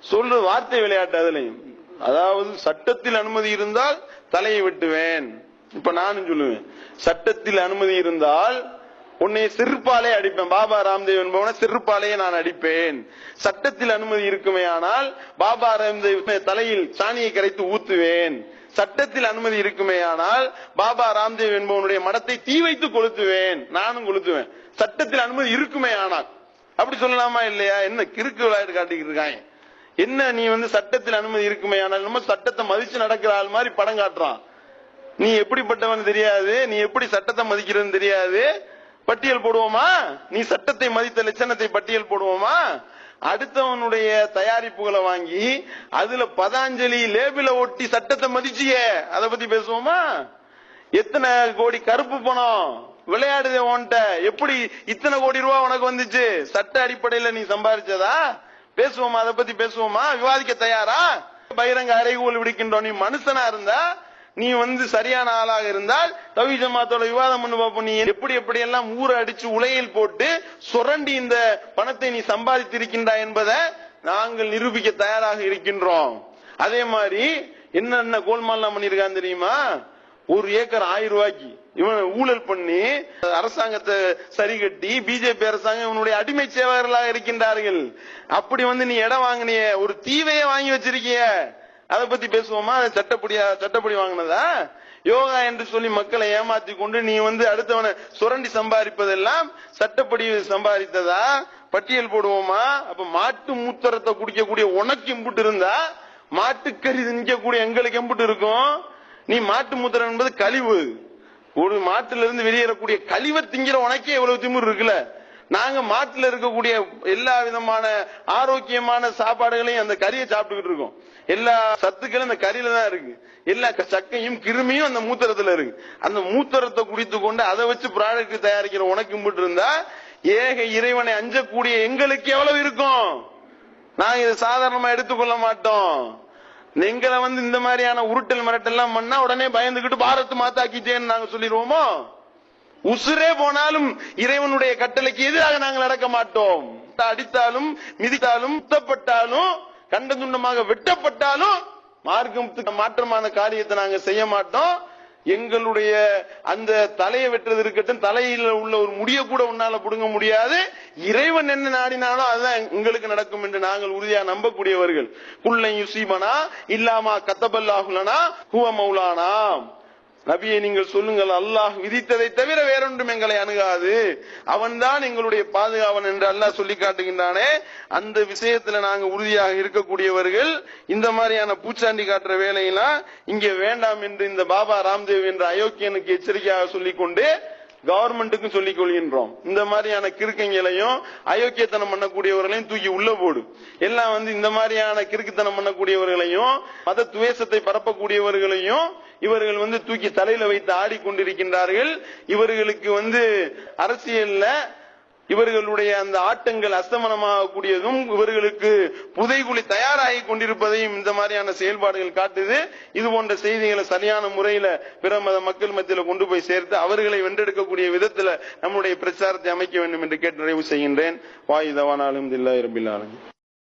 சொல்லு வார்த்தை விளையாட்டு அதுலையும். அதாவது சட்டத்தில் அனுமதி இருந்தால் தலையை வெட்டுவேன். இப்ப நானும் சொல்லுவேன். சட்டத்தில் அனுமதி இருந்தால் உன்னை செருப்பாலே அடிப்பேன். பாபா ராம்தேவ் என்பவனை செருப்பாலேயே நான் அடிப்பேன். சட்டத்தில் அனுமதி இருக்குமே ஆனால் பாபா ராம்தேவ் தலையில் சாணியை கரைத்து ஊத்துவேன். சட்டத்தில் அனுமதி இருக்குமே ஆனால் பாபா ராம்தேவ் என்பவனுடைய மடத்தை தீ வைத்து கொளுத்துவேன். நானும் கொளுத்துவேன். சட்டத்தில் அனுமதி இருக்குமே ஆனால். அப்படி சொல்லலாமா இல்லையா? என்ன கிறுக்கு விளையாட்டு காட்டிக்கிட்டு இருக்காங்க. என்ன நீ வந்து சட்டத்தில் அனுமதி இருக்குமே ஆனால் நம்ம சட்டத்தை மதிச்சு நடக்கிற ஆள் மாதிரி படம் காட்டுறான். நீ எப்படிப்பட்டவன் தெரியாது நீ எப்படி சட்டத்தை மதிக்கிறன்னு தெரியாது. பட்டியல் போடுவோமா? நீ சட்டத்தை மதித்த லட்சணத்தை பட்டியல் போடுவோமா? அடுத்தவனுடைய தயாரிப்புகளை வாங்கி அதுல பதாஞ்சலி லேபில ஒட்டி சட்டத்தை மதிச்சியே. அத பத்தி பேசுவோமா? எத்தனை கோடி கருப்பு பணம்? விளையாடுதே உன்கிட்ட. எப்படி இத்தனை கோடி ரூபாய் உனக்கு வந்துச்சு? சட்ட அடிப்படையில நீ சம்பாதிச்சதா பேசுவோமா? அதை பத்தி பேசுவோமா? விவாதிக்க தயாரா? பகிரங்க அறைகூல் விடுக்கின்றோம் நீ மனுஷனா இருந்தா நீ வந்து சரியான ஆளாக இருந்தால் தவி ஜமாத்தோட விவாதம் பண்ணு பார்ப்போம் நீ எப்படி எப்படி எல்லாம் ஊற அடிச்சு உலையில் போட்டு சுரண்டி இந்த பணத்தை நீ சம்பாதித்திருக்கின்றா என்பதை நாங்கள் நிரூபிக்க தயாராக இருக்கின்றோம். அதே மாதிரி என்னென்ன கோல்மால்லாம் பண்ணிருக்கான் தெரியுமா? ஒரு ஏக்கர் ஆயிரம் ரூபாய்க்கு இவன் ஊழல் பண்ணி அரசாங்கத்தை சரி கட்டி பிஜேபி அரசாங்கம் இவனுடைய அடிமை சேவகர்களாக இருக்கின்றார்கள். அப்படி வந்து நீ இடம் வாங்கினிய ஒரு தீவையே வாங்கி வச்சிருக்கிய. அதை பத்தி பேசுவோமா? சட்டப்படியா சட்டப்படி வாங்கினதா? யோகா என்று சொல்லி மக்களை ஏமாத்தி கொண்டு நீ வந்து அடுத்தவனை சுரண்டி சம்பாதிப்பதெல்லாம் சட்டப்படி சம்பாதித்ததா? பட்டியல் போடுவோமா? அப்ப மாட்டு மூத்தரத்தை குடிக்கக்கூடிய உனக்கு இம்புட்டு இருந்தா மாட்டுக்கறி திங்கக்கூடிய எங்களுக்கு எம்புட்டு இருக்கும். நீ மாட்டு மூத்திரம் என்பது கழிவு. ஒரு மாட்டுல இருந்து வெளியேறக்கூடிய கழிவை திங்கிற உனக்கே எவ்வளவு திமிர் இருக்குல்ல? நாங்க மாட்டுல இருக்கக்கூடிய எல்லா விதமான ஆரோக்கியமான சாப்பாடுகளையும் அந்த கறியை சாப்பிட்டுக்கிட்டு இருக்கோம். எல்லா சத்துக்களும் அந்த கறியில தான் இருக்கு. எல்லா சக்கையும் கிருமியும் அந்த மூத்திரத்துல இருக்கு. அந்த மூத்திரத்தை குடித்து கொண்டு அதை வச்சு ப்ராடக்ட் தயாரிக்கிற உனக்கு கும்பிட்டு இருந்தா ஏக இறைவனை அஞ்சக்கூடிய எங்களுக்கு எவ்வளவு இருக்கும்? நாங்க இதை சாதாரணமா எடுத்துக்கொள்ள மாட்டோம். எங்களை வந்து இந்த மாதிரியான உருட்டல் மிரட்டெல்லாம் பண்ணா உடனே பயந்துகிட்டு பாரத் மாத்தாக்கிச்சேன்னு நாங்க சொல்லிடுவோமோ? உசுரே போனாலும் இறைவனுடைய கட்டளைக்கு எதிராக நாங்கள் நடக்க மாட்டோம். அடித்தாலும் மிதித்தாலும் குத்தப்பட்டாலும் கண்ட துண்டமாக வெட்டப்பட்டாலும் மார்க்கத்துக்கு மாற்றமான காரியத்தை நாங்க செய்ய மாட்டோம். எங்களுடைய அந்த தலையை வெட்டுறது இருக்கட்டும் தலையில உள்ள ஒரு முடிய கூட உன்னால புடுங்க முடியாது. இறைவன் என்ன நாடினாலும் அதுதான் எங்களுக்கு நடக்கும் என்று நாங்கள் உறுதியா நம்பக்கூடியவர்கள். குள்ளை யுசீபனா இல்லாமா கத்தபல்லாஹுலனா ஹுவ மௌலானா. நபியை நீங்கள் சொல்லுங்கள் அல்லாஹ் விதித்ததை தவிர வேறொன்றும் எங்களை அணுகாது. அவன்தான் எங்களுடைய பாதுகாவன் என்று அல்லாஹ் சொல்லி காட்டுகின்றானே. அந்த விஷயத்துல நாங்க உறுதியாக இருக்கக்கூடியவர்கள் இந்த மாதிரியான பூச்சாண்டி காட்டுற வேலையெல்லாம் இங்க வேண்டாம் என்று இந்த பாபா ராம்தேவ் என்ற அயோக்கியனுக்கு எச்சரிக்கையாக சொல்லிக் கொண்டு கவர்மெண்ட்டுக்கும் சொல்லிக் கொள்கின்றோம். இந்த மாதிரியான கிறுக்கங்களையும் அயோக்கியத்தனம் பண்ணக்கூடியவர்களையும் தூக்கி உள்ள போடு. எல்லாம் வந்து இந்த மாதிரியான கிறுக்குத்தனம் பண்ணக்கூடியவர்களையும் மத துவேஷத்தை பரப்பக்கூடியவர்களையும் இவர்கள் வந்து தூக்கி தலையில வைத்து ஆடிக்கொண்டிருக்கின்றார்கள். இவர்களுக்கு வந்து அரசியல்ல இவர்களுடைய அந்த ஆட்டங்கள் அஸ்தமனமாகக்கூடியதும் இவர்களுக்கு புதைகுழி தயாராகி கொண்டிருப்பதையும் இந்த மாதிரியான செயல்பாடுகள் காட்டுது. இது போன்ற செய்திகளை சரியான முறையில பிற மத மக்கள் மத்தியில கொண்டு போய் சேர்த்து அவர்களை வென்றெடுக்கக்கூடிய விதத்துல நம்முடைய பிரச்சாரத்தை அமைக்க வேண்டும் என்று கேட்டு நிறைவு செய்கின்றேன். வாயுதவானாலும் இல்லா இரபில்லாலும்